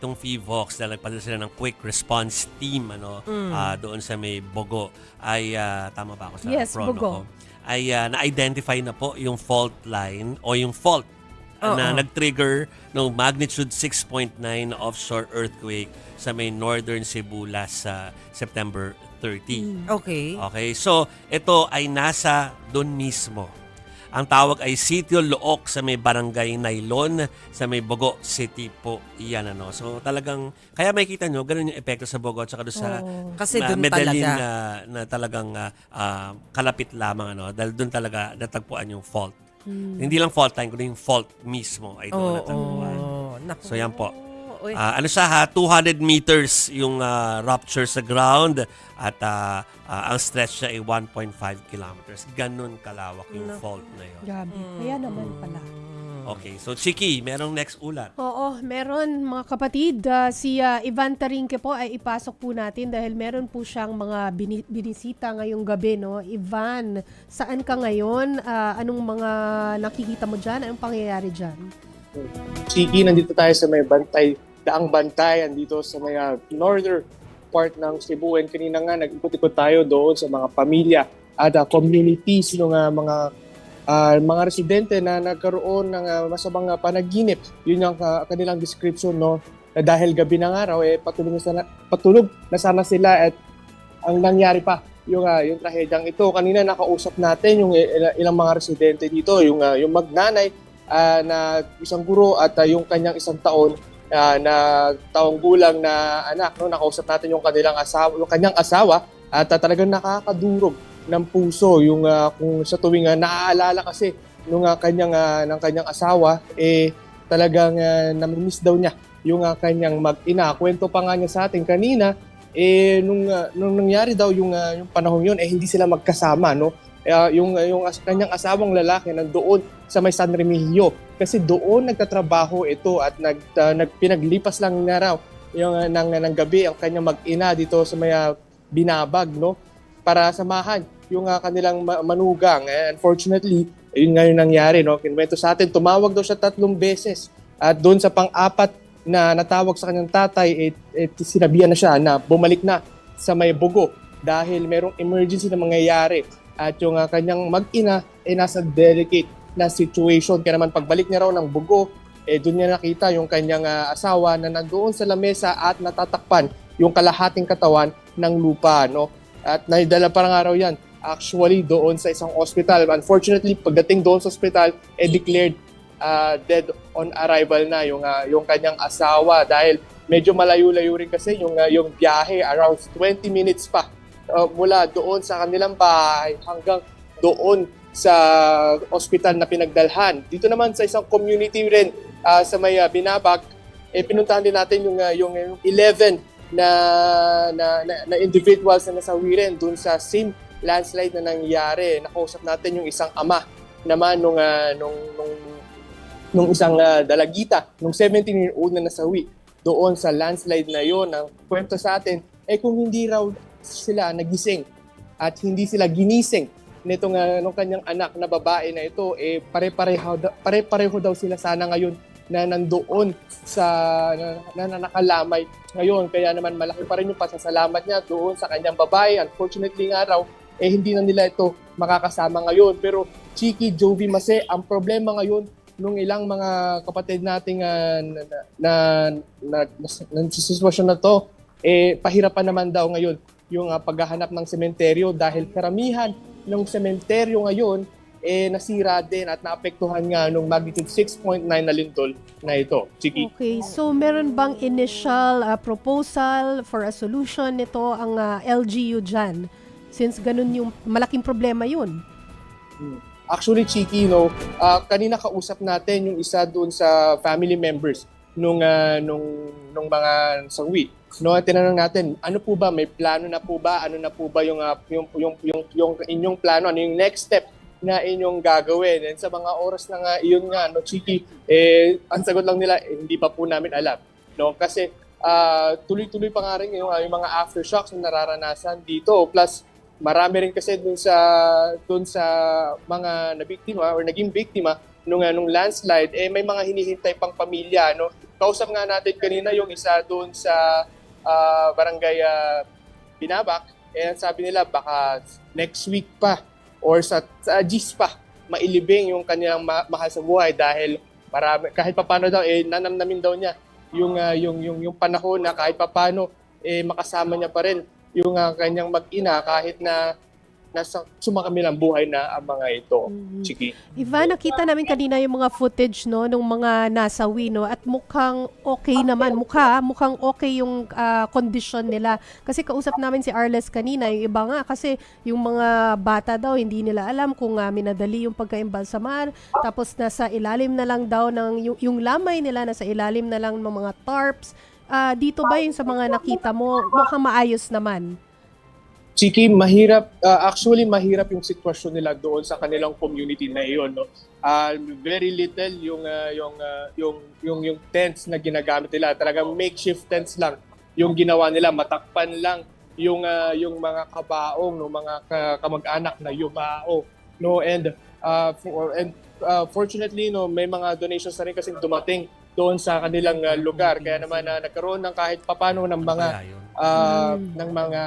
itong FIVOX dahil nagpadala sila ng quick response team ano ah, doon sa may Bogo ay ah, tama ba ako sa Yes, prono Bogo. ko? Ay ah, na-identify na po yung fault line o yung fault na Oo. nag-trigger ng magnitude 6.9 na offshore earthquake sa may northern Cebu last sa September 30. Okay. Okay, so ito ay nasa doon mismo. Ang tawag ay Sitio Look sa may barangay Nailon sa may Bogo City po. Iyan ano. So talagang, kaya makikita nyo, ganun yung epekto sa Bogo at saka doon sa Oo. Kasi doon Medellin talaga. na, na talagang ah, ah, kalapit lamang ano. Dahil doon talaga natagpuan yung fault. Hindi lang fault line, kundi yung fault mismo ay doon Oo. natagpuan. Naku. So yan po. Uy. Ah, ano siya ha, 200 meters yung ah, rupture sa ground at ah, ah, ang stretch niya ay 1.5 kilometers. Ganun kalawak yung fault na yun. Grabe. Kaya naman pala. Okay, so Chiki, merong next ulat. Oo, meron mga kapatid. ah, si ah, Ivan Tarinque po ay ipasok po natin dahil meron po siyang mga bini- binisita ngayong gabi. No? Ivan, saan ka ngayon? Ah, anong mga nakikita mo dyan? Anong pangyayari dyan? Chiki, nandito tayo sa may bantay, daang bantay, andito sa ah, northern part ng Cebu. And kanina nga, nag-ikot-ikot tayo doon sa mga pamilya at ah, communities ng ah, mga ah, mga residente na nagkaroon ng ah, masamang ah, panaginip. Yun yung ah, kanilang description, no? Na dahil gabi ng araw, eh, patulog na sana, patulog na sana sila at ang nangyari pa yung ah, yung trahedyang ito kanina nakausap natin yung il- ilang mga residente dito yung ah, yung magnanay ah, na isang guro at ah, yung kanyang isang taon ah, na taong gulang na anak no nakausap natin yung kanilang asawa yung kanyang asawa at ah, talagang nakakadurog ng puso yung ah, kung sa tuwing ah, naaalala kasi nung ah, kanyang ah, ng kanyang asawa eh talagang uh, namimiss daw niya yung ah, kanyang mag-ina. Kwento pa nga niya sa atin kanina eh nung ah, nung nangyari daw yung ah, yung panahon yun eh hindi sila magkasama no Eh, yung yung as- kanyang asawang lalaki nandoon sa may San Remigio. Kasi doon nagtatrabaho ito at nag ah, nagpinaglipas lang nga raw yung ah, ng, ng gabi ang kanyang mag-ina dito sa may ah, binabag no? Para samahan yung ah, kanilang ma- manugang. Eh, unfortunately yun nga yung nangyari no? Kinuwento sa atin tumawag daw siya tatlong beses. At doon sa pang-apat na natawag sa kanyang tatay, eh, eh, sinabihan na siya na bumalik na sa may bugo dahil merong emergency na mangyayari at yung ah, kanyang mag-ina ay nasa delicate na situation. Kaya naman pagbalik niya raw ng bugo, eh, doon niya nakita yung kanyang ah, asawa na nandoon sa lamesa at natatakpan yung kalahating katawan ng lupa. No? At naidala pa nga raw yan actually doon sa isang hospital. Unfortunately, pagdating doon sa hospital, eh declared uh, dead on arrival na yung uh, yung kanyang asawa dahil medyo malayo-layo rin kasi yung uh, yung biyahe around 20 minutes pa uh, mula doon sa kanilang bahay hanggang doon sa ospital na pinagdalhan. Dito naman sa isang community rin uh, sa may uh, Binabag, eh pinuntahan din natin yung uh, yung, yung 11 na, na, na, na individuals na nasawi rin doon sa same landslide na nangyari. Nakausap natin yung isang ama naman nung uh, nung nung nung isang uh, dalagita, nung 17-year-old na nasawi doon sa landslide na yon ang kwento sa atin, eh kung hindi raw sila nagising at hindi sila ginising nitong uh, nung kanyang anak na babae na ito, eh pare-pareho, pare-pareho daw sila sana ngayon na nandoon sa na, na, na nakalamay ngayon. Kaya naman malaki pa rin yung pasasalamat niya doon sa kanyang babae. Unfortunately nga raw, eh hindi na nila ito makakasama ngayon. Pero Chiki, Jovi, Mase, ang problema ngayon nung ilang mga kapatid nating ah, na, na, na, na, na, na, na to, eh, pahirapan naman daw ngayon yung ah, paghahanap ng sementeryo dahil karamihan ng sementeryo ngayon eh nasira din at naapektuhan nga nung magnitude 6.9 na lindol na ito. Chiki. Okay, so meron bang initial ah, proposal for a solution nito ang ah, LGU dyan? Since ganun yung malaking problema yun. Actually, Chiki, no, ah, kanina kausap natin yung isa doon sa family members nung ah, nung nung mga sawi. No, tinanong natin, ano po ba may plano na po ba? Ano na po ba yung ah, yung, yung yung yung inyong plano? Ano yung next step na inyong gagawin? And sa mga oras na nga iyon nga no Chiki, eh ang sagot lang nila eh, hindi pa po namin alam. No, kasi ah, tuloy-tuloy pa nga rin yung, ah, yung mga aftershocks na nararanasan dito. Plus marami rin kasi dun sa dun sa mga nabiktima or naging biktima nung, ah, nung landslide, eh may mga hinihintay pang pamilya. No? Kausap nga natin kanina yung isa doon sa ah, barangay ah, Binabak, eh sabi nila baka next week pa or sa, sa GIS pa mailibing yung kanilang ma- mahal sa buhay dahil marami kahit papano daw eh nanamnamin daw niya yung ah, yung yung yung panahon na kahit papano eh makasama niya pa rin yung ah, kanyang mag-ina kahit na nasa sumakamilang buhay na ang mga ito. Mhm. Sige. Ivan, nakita namin kanina yung mga footage no nung mga nasawi no at mukhang okay naman. Mukha, mukhang okay yung ah, kondisyon nila. Kasi kausap namin si Arles kanina, yung iba nga kasi yung mga bata daw hindi nila alam kung uh, minadali yung pagkaimbalsamar. Tapos nasa ilalim na lang daw ng yung, yung lamay nila nasa ilalim na lang ng mga tarps. Ah, dito ba yung sa mga nakita mo, mukhang maayos naman. Chiki, mahirap, uh, actually mahirap yung sitwasyon nila doon sa kanilang community na iyon, no. Ah, very little yung ah, yung ah, yung yung yung tents na ginagamit nila. Talagang makeshift tents lang yung ginawa nila, matakpan lang yung ah, yung mga kabaong, no, mga ka- kamag-anak na yumao, no, and uh, for, and ah, fortunately, no, may mga donations na rin kasi dumating doon sa kanilang ah, lugar. Kaya naman na nagkaroon ng kahit papano ng mga Mm. ng mga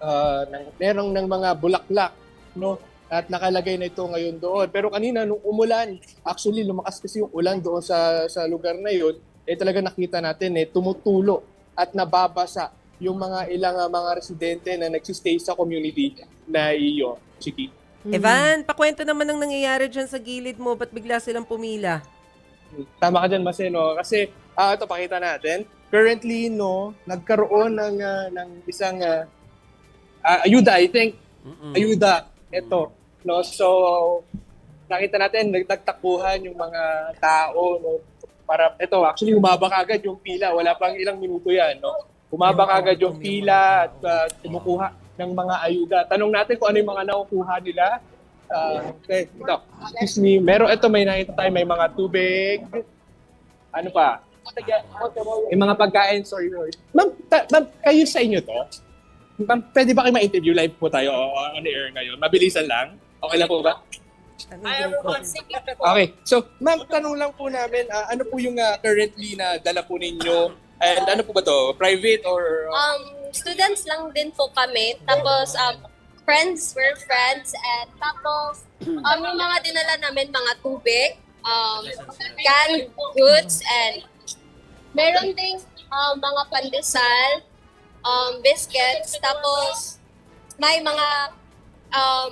ah, ng merong ng mga bulaklak no at nakalagay na ito ngayon doon pero kanina nung umulan actually lumakas kasi yung ulan doon sa sa lugar na yun eh talaga nakita natin eh tumutulo at nababasa yung mga ilang ah, mga residente na nagsistay sa community na iyo Chiki Mhm. Evan, pakwento naman ang nangyayari dyan sa gilid mo. Ba't bigla silang pumila? Tama ka dyan, Maseno. Kasi, ah ito, pakita natin. Currently, no, nagkaroon ng, ah, ng isang ah, ah, ayuda, I think, Mm-mm. ayuda. Ito. No? So, nakita natin, nagtakbuhan yung mga tao. No? Para, ito, actually, humaba kagad yung pila. Wala pang ilang minuto yan. No? Humaba kagad yung pila at ah, kumukuha ng mga ayuda. Tanong natin kung ano yung mga nakukuha nila. Ah, okay, ito. Excuse me. Meron, ito, may nakita tayo, may mga tubig. Ano pa? May mga pagkain, sorry, sorry. Ma'am, ta- ma'am, kayo sa inyo to? Ma'am, pwede ba kayo ma-interview live po tayo o- on the air ngayon? Mabilisan lang? Okay lang po ba? Okay. So, ma'am, tanong lang po namin, ah, ano po yung ah, currently na dala po ninyo? And ano po ba to? Private or... uh, Um, students lang din po kami. Tapos, um, friends, we're friends. And tapos, um, yung mga dinala namin, mga tubig, um, canned goods, and meron ding um, mga pandesal, um, biscuits, tapos may mga um,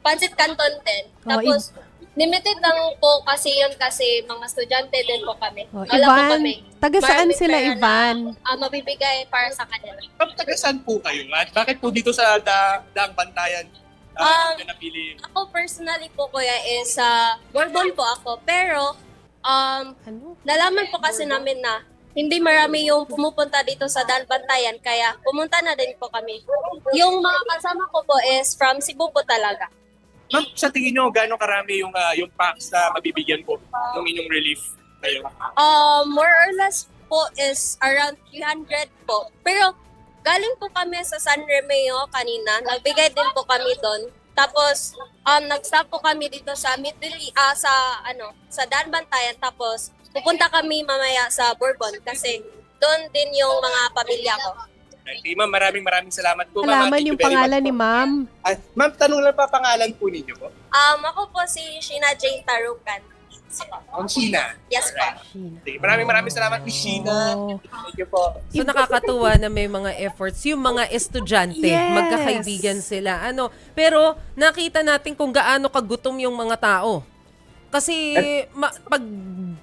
pancit canton din. Oh, Tapos, limited lang po kasi yun kasi mga estudyante din po kami. Oh, Wala po Ivan, kami. taga saan sila, pera na, Ivan? ah, mabibigay para sa kanila. ma'am, taga saan po kayo? At bakit po dito sa da, Daang Bantayan Um, uh, napili? Ako personally po kuya is sa Bourbon po ako. Pero um, Ano? nalaman po kasi namin na hindi marami yung pumupunta dito sa Dalbantayan kaya pumunta na din po kami. Yung mga kasama ko po is from Cebu po talaga. Ma'am, sa tingin nyo, gano'ng karami yung, ah, yung packs na mabibigyan po ng inyong relief ngayon? Um, more or less po is around 300 po. Pero galing po kami sa San Remeo kanina. Nagbigay din po kami doon. Tapos um nag-stop po kami dito sa Middle ah, sa ano, sa Danbantayan tapos pupunta kami mamaya sa Bourbon kasi doon din yung mga pamilya ko. Okay, ma'am, maraming maraming salamat po. ma'am. Alaman Thank yung you very pangalan much ni po. ma'am. Ah, ma'am, tanong lang pa pangalan po ninyo po. Um ako po si Sheena Jane Tarukan. Ang Sheena. Yes po. Sige, Maraming maraming salamat, Miss Sheena. Oh. Thank you po. So nakakatuwa na may mga efforts yung mga estudyante, Yes. magkakaibigan sila. Ano, pero nakita natin kung gaano kagutom yung mga tao. Kasi ma- pag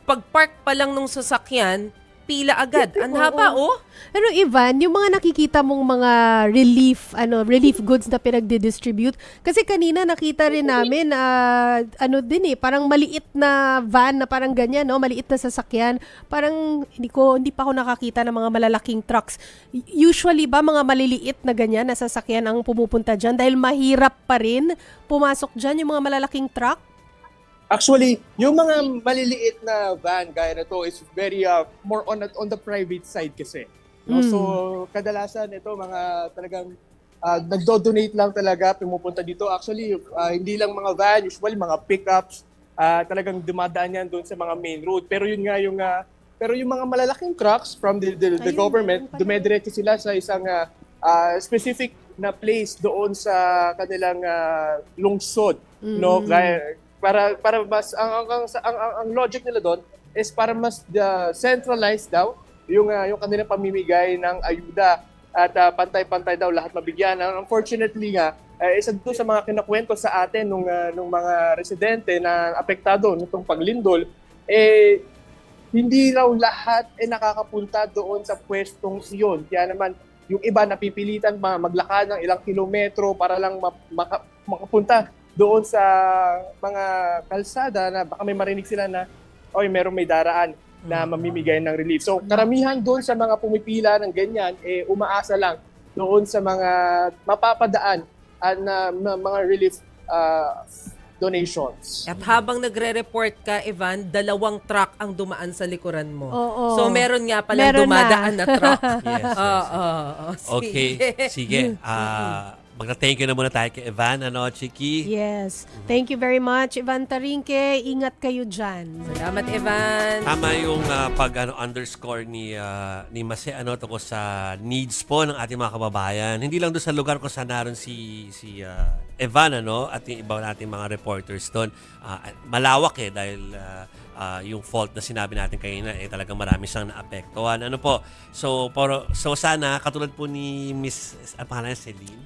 pag-park pa lang nung sasakyan, pila agad. Ang haba, oh. Pero Ivan, yung mga nakikita mong mga relief, ano, relief goods na pinagdi-distribute, kasi kanina nakita rin namin, ah, ano din eh, parang maliit na van na parang ganyan, no? Maliit na sasakyan. Parang hindi ko, hindi pa ako nakakita ng mga malalaking trucks. Usually ba mga maliliit na ganyan na sasakyan ang pumupunta dyan? Dahil mahirap pa rin pumasok dyan yung mga malalaking truck? Actually, yung mga maliliit na van gaya na to is very uh, more on on the private side kasi. No? Mm. So, kadalasan ito mga talagang uh, nagdo-donate lang talaga pumupunta dito. Actually, uh, hindi lang mga van, usually mga pickups ah, talagang dumadaan yan doon sa mga main road. Pero yun nga yung ah, pero yung mga malalaking trucks from the, the, the Ayun, government, dumediretso sila sa isang ah, ah, specific na place doon sa kanilang ah, lungsod, no? Gaya- para para mas ang ang, ang, ang, ang- logic nila doon is para mas ah, centralized daw yung ah, yung kanilang pamimigay ng ayuda at ah, pantay-pantay daw lahat mabigyan. Unfortunately nga, eh, isa doon sa mga kinakwento sa atin nung ah, nung mga residente na apektado nitong paglindol eh hindi raw lahat eh nakakapunta doon sa pwestong iyon. Kaya naman, yung iba napipilitan ma- maglakad ng ilang kilometro para lang ma- maka- makapunta doon sa mga kalsada na baka may marinig sila na oy meron may daraan na mamimigay ng relief. So karamihan doon sa mga pumipila ng ganyan eh umaasa lang doon sa mga mapapadaan at na, na mga relief ah, donations. At habang nagre-report ka, Evan, dalawang truck ang dumaan sa likuran mo. Oo. So meron nga palang Meron na. dumadaan na, truck. Yes, yes, Oo, yes. oo, oo. Okay, Sige. sige. Magna-thank you na muna tayo kay Evan, ano, Chiki? Yes. Thank you very much, Ivan Tarinque. Ingat kayo dyan. Salamat, Evan. Tama yung ah, pag ano, underscore ni ah, ni Mase ano tungkol sa needs po ng ating mga kababayan. Hindi lang doon sa lugar kung saan naroon si si ah, Evan ano at yung iba nating mga reporters doon. Ah, malawak eh dahil ah, ah, yung fault na sinabi natin kanina eh talagang marami siyang naapektuhan. Ano po? So pero so sana katulad po ni Miss ang pangalan niya, Celine.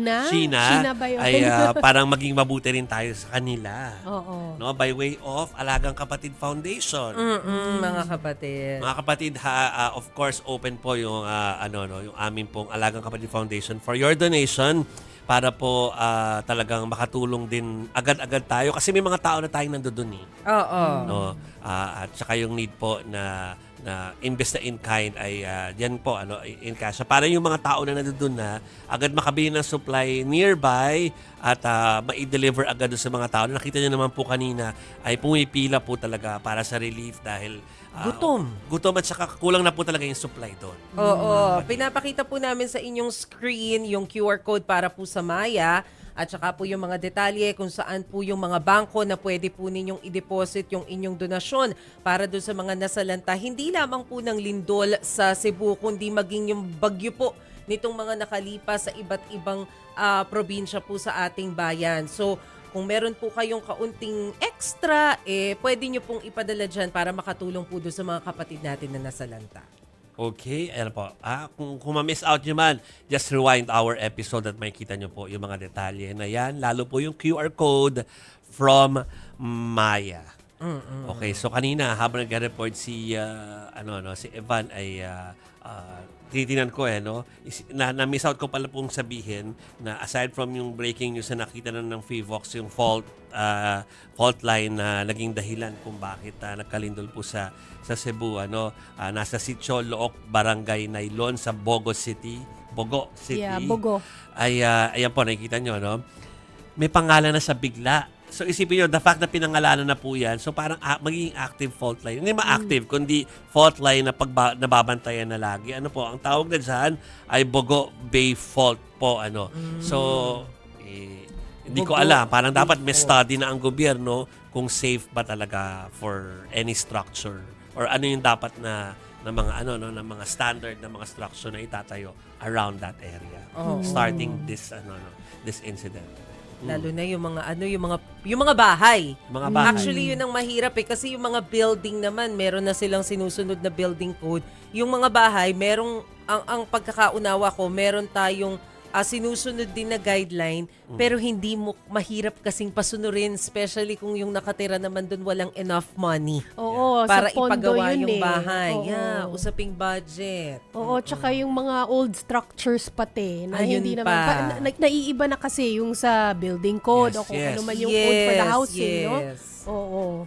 Sheena? Sheena, Sheena ba yun? ay ah, parang maging mabuti rin tayo sa kanila. Oo. No, by way of Alagang Kapatid Foundation. Mm-mm, mga kapatid. Mga kapatid, ha, ah, of course, open po yung ah, ano no, yung aming pong Alagang Kapatid Foundation for your donation para po ah, talagang makatulong din agad-agad tayo kasi may mga tao na tayong nandoon eh. Oo. No? Ah, at saka yung need po na na imbes na in kind ay ah, yan po ano in cash para yung mga tao na nandoon na agad makabili ng supply nearby at ah, mai-deliver agad doon sa mga tao. Nakita niyo naman po kanina ay pumipila po talaga para sa relief dahil ah, Gutom. Gutom at saka kulang na po talaga yung supply doon. Oo. Pinapakita po namin sa inyong screen yung QR code para po sa Maya at saka po yung mga detalye kung saan po yung mga bangko na pwede po ninyong i-deposit yung inyong donasyon para doon sa mga nasalanta. Hindi lamang po ng lindol sa Cebu, kundi maging yung bagyo po nitong mga nakalipas sa iba't ibang ah, probinsya po sa ating bayan. So, kung meron po kayong kaunting extra, eh, pwede nyo pong ipadala dyan para makatulong po doon sa mga kapatid natin na nasalanta. Okay, ayan po. Ah, kung, kung ma-miss out nyo man, just rewind our episode at makikita nyo po yung mga detalye na yan. Lalo po yung QR code from Maya. Okay, so kanina habang nag-report si ah, ano no si Evan ay ah, ah, titinan ko eh no? Is- na, na miss out ko pala pong sabihin na aside from yung breaking news na nakita na ng Fivox yung fault ah, fault line na naging dahilan kung bakit ah, nagkalindol po sa sa Cebu ano? Ah, nasa Sitio Look Barangay Nailon sa Bogo City. Bogo City. Yeah, Bogo. ay ah, ayan po nakikita nyo no? May pangalan na sa bigla. So isipin nyo, the fact na pinangalanan na po yan, so parang ah, magiging active fault line. Hindi ma-active, kundi fault line na pagba, nababantayan na lagi. Ano po, ang tawag na dyan ay Bogo Bay Fault po. Ano. So, eh, hindi ko Bogo alam. Parang dapat may study na ang gobyerno kung safe ba talaga for any structure or ano yung dapat na na mga ano no na mga standard na mga structure na itatayo around that area Oo. starting this ano no this incident Lalo na yung mga ano yung mga yung mga bahay. Mga bahay. Actually yun ang mahirap eh kasi yung mga building naman meron na silang sinusunod na building code. Yung mga bahay merong ang ang pagkakaunawa ko meron tayong ah, sinusunod din na guideline pero hindi mo mahirap kasing pasunurin especially kung yung nakatira naman doon walang enough money Oo, para sa pondo ipagawa yun yung eh. bahay. Oo. Yeah, usaping budget. Oo, tsaka yung mga old structures pati na Ayun hindi naman pa. pa, na, na- naiiba na kasi yung sa building code Yes, o kung yes. ano man yung code for the housing, no? yes. Oo.